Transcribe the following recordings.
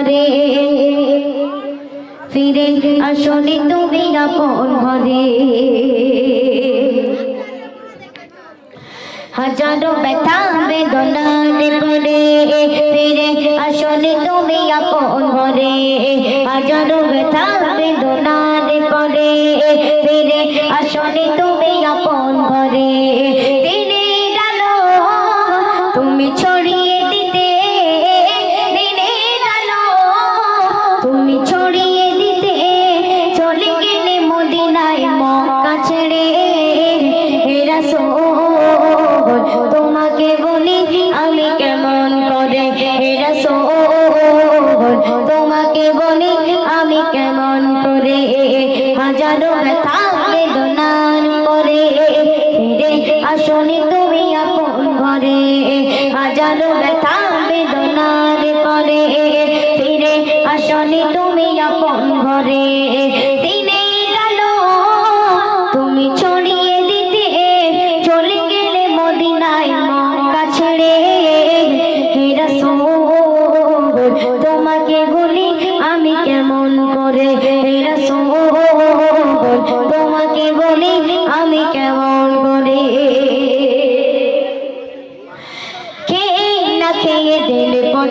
ঘরে। ফিরে আসলে তুমি আপন ঘরে। হাজারো ব্যথা বেদনার পরে ফিরে আসলে তুমি আপন ঘরে। হাজারো ব্যথা বেদনার পরে ফিরে আসলে তুমি আপন ঘরে। তোমাকে বলি আমি কেমন করে হাজারো ব্যথা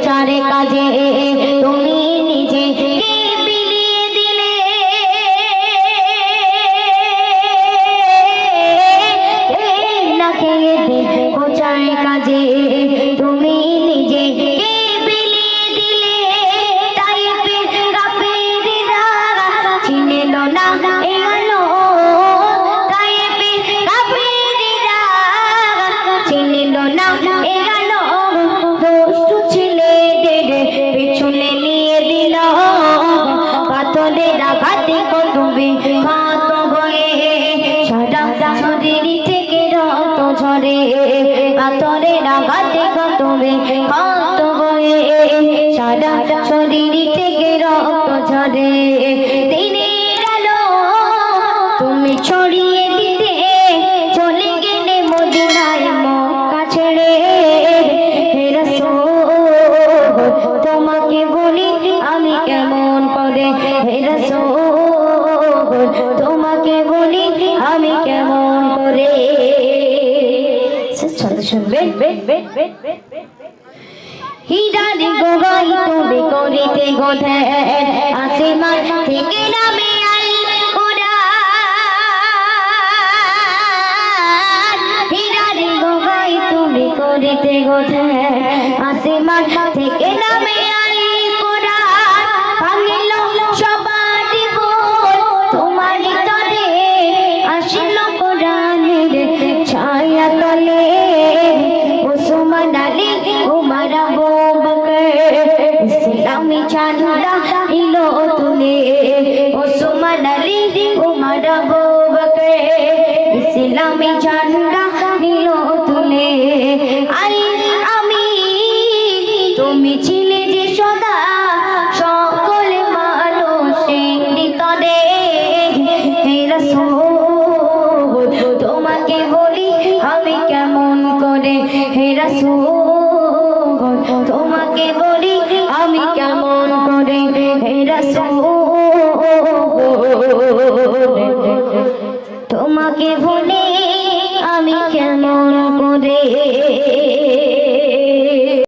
প্রচারে কাজে তুমি নিজে দিলে? না খেয়ে ঝরে পাথরের আঘাতে কতবে কত বয়ে সারা শরীর থেকে রক্ত ঝরে। দিনের আলো তুমি ছড়িয়ে চলো শুনবে হিরারি গোগাই তুমি করিতে গোধে আসিমান থেকে নামে আল কোরআন হিরারি গোগাই তুমি করিতে গোধে আসিমান থেকে নামে বকর ইসলামী ঝান্ডা নিল তুলে ওসমান আলী, উমর আবু বকর ঝান্ডা নিল তুলে আই, আমি, তুমি ছিলে যে সদা সকল মানুষের নিতরে হে রাসূল, তোমাকে বলি আমি কেমন করে? হে রাসূল তোমাকে বলি আমি কেমন করে তোমাকে বলি আমি কেমন করে